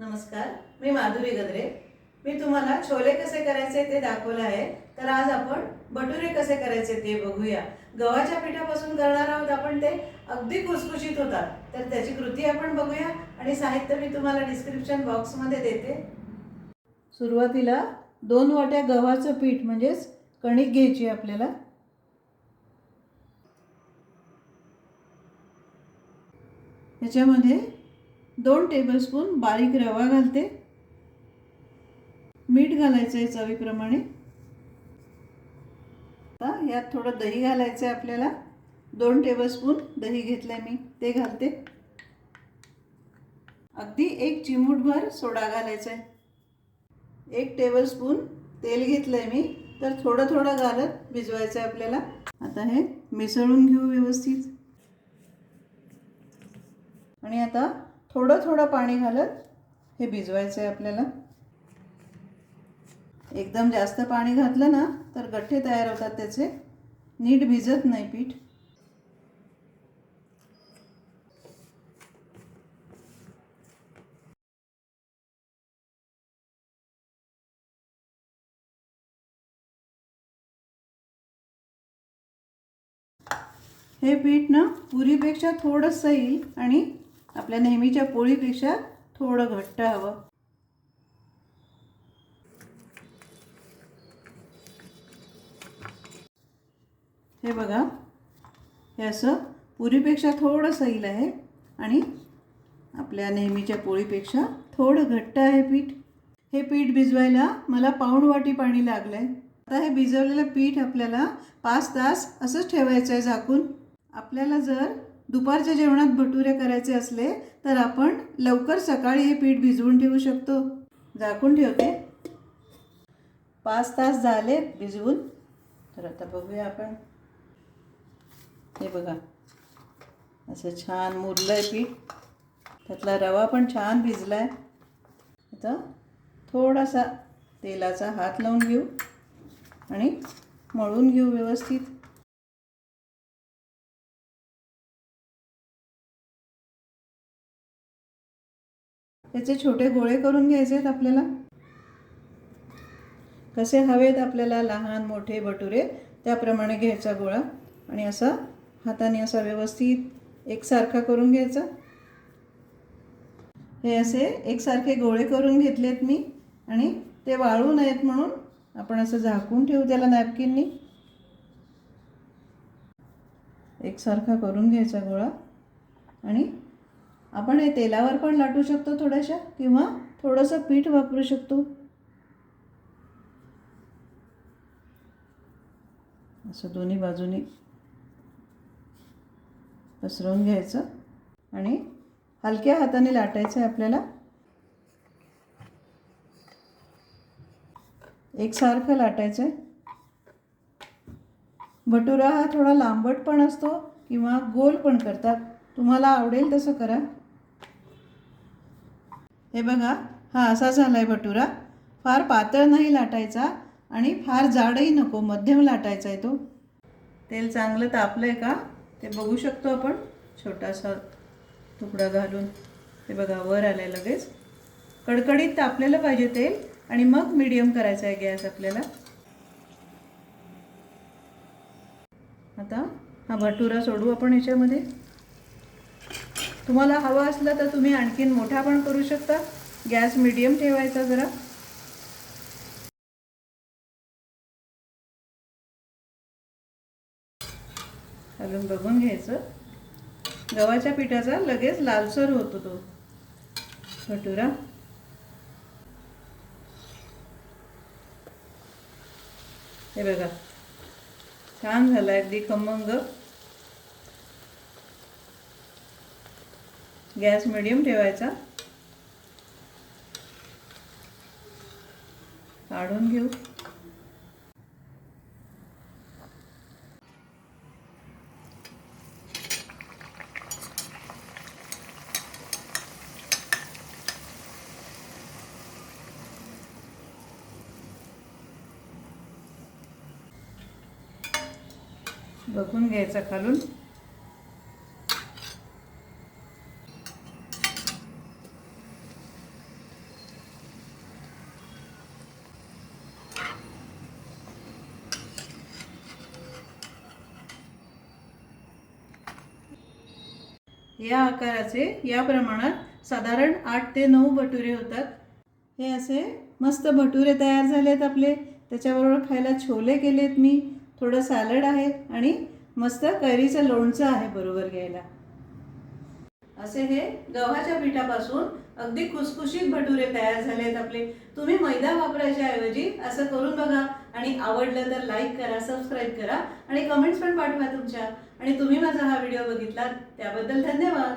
नमस्कार मी माधुरी गद्रे. मी तुम्हाला छोले कसे करायचे ते दाखवलं आहे. तर आज आपण भटुरे कसे करायचे ते बघूया. गव्हाच्या पिठापासून करणार आहोत आपण ते अगदी खुसखुशीत होतात. तर त्याची कृती आपण बघूया आणि साहित्य मी तुम्हाला डिस्क्रिप्शन बॉक्समध्ये देते. सुरुवातीला दोन वाट्या गव्हाचं पीठ म्हणजेच कणिक घ्यायची आपल्याला. ह्याच्यामध्ये दोन टेबलस्पून बारीक रवा घालते. मीठ घालायचं आहे चवीप्रमाणे. आता यात थोडं दही घालायचं आहे आपल्याला. दोन टेबलस्पून दही घेतलं आहे मी ते घालते. अगदी एक चिमूटभर सोडा घालायचा आहे. एक टेबलस्पून तेल घेतलं आहे मी तर थोडं थोडं घालत भिजवायचं आहे आपल्याला. आता हे मिसळून घेऊ व्यवस्थित. आणि आता थोडं थोडं पाणी घालत हे भिजवायचं आहे आपल्याला. एकदम जास्त पाणी घातलं ना तर गठ्ठे तयार होतात त्याचे. नीट भिजत नाही पीठ. हे पीठ ना पुरीपेक्षा थोडंसं येईल आणि आपल्या नेहमीच्या पोळीपेक्षा थोडं घट्ट हवं. हे बघा हे असं पुरीपेक्षा थोडं सैल आहे आणि आपल्या नेहमीच्या पोळीपेक्षा थोडं घट्ट आहे पीठ. हे पीठ भिजवायला मला पाऊण वाटी पाणी लागलं आहे आता हे भिजवलेलं पीठ आपल्याला पाच तास असंच ठेवायचं आहे झाकून. आपल्याला जर दुपारच्या जेवणात भटुरे करायचे असले तर आपण लवकर सकाळी हे पीठ भिजवून ठेवू शकतो. झाकून ठेवते. पाच तास झाले भिजवून. तर आता बघूया आपण. हे बघा. असं छान मुरलं आहे पीठ. त्यातला रवा पण छान भिजला आहे आता थोडासा तेलाचा हात लावून घेऊ आणि मळून घेऊ व्यवस्थित. त्याचे छोटे गोळे करून घ्यायचे आहेत आपल्याला? कसे हवेत आपल्याला लहान मोठे भटुरे त्याप्रमाणे घ्यायचा गोळा. आणि असा हाताने असा व्यवस्थित एकसारखा करून घ्यायचा. हे असे एकसारखे गोळे करून घेतलेत मी. आणि ते वाळू नयेत म्हणून आपण असं झाकून ठेवू त्याला नॅपकिननी. एकसारखा करून घ्यायचा गोळा. आणि आपण हे तेलावर पण लाटू शकतो थोड्याशा किंवा थोडंसं पीठ वापरू शकतो. असं दोन्ही बाजूनी पसरवून घ्यायचं आणि हलक्या हाताने लाटायचं आहे आपल्याला. एकसारखं लाटायचं आहे भटुरा हा थोडा लांबट पण असतो किंवा गोल पण करतात. तुम्हाला आवडेल तसं करा. हे बघा हा असा झाला आहे भटुरा फार पातळ नाही लाटायचा आणि फार जाडही नको मध्यम लाटायचा आहे तो. तेल चांगलं तापलं आहे का? ते बघू शकतो आपण. छोटासा तुकडा घालून. हे बघा वर आलं आहे लगेच. कडकडीत तापलेलं पाहिजे तेल आणि मग मीडियम करायचा आहे गॅस आपल्याला. आता हा भटुरा सोडू आपण याच्यामध्ये. तुम्हाला हवा असलं तर तुम्ही आणखीन मोठा पण करू शकता. गॅस मिडियम ठेवायचा जरा. अजून बघून घ्यायचं. गव्हाच्या पिठाचा लगेच लालसर होतो तो. भटुरा हे बघा. छान झाला अगदी खमंग. गॅस मिडियम ठेवायचा. काढून घेऊ. बघून घ्यायचा खालून. या आकाराचे या प्रमाणात साधारण आठ ते नऊ भटुरे होतात. हे असे मस्त भटुरे तयार झालेत आपले. त्याच्याबरोबर खायला छोले केलेत मी. थोडं सॅलड आहे आणि मस्त कैरीचं लोणचं आहे बरोबर घ्यायला. असे हे गव्हाच्या पिठापासून अगदी खुसखुशीत भटुरे तयार झालेत आपले. तुम्ही मैदा वापरायच्या ऐवजी असं करून बघा आणि आवडलं तर लाईक करा सबस्क्राईब करा आणि कमेंट्स पण पाठवा तुमच्या. आणि तुम्ही माझा हा व्हिडिओ बघितला त्याबद्दल धन्यवाद.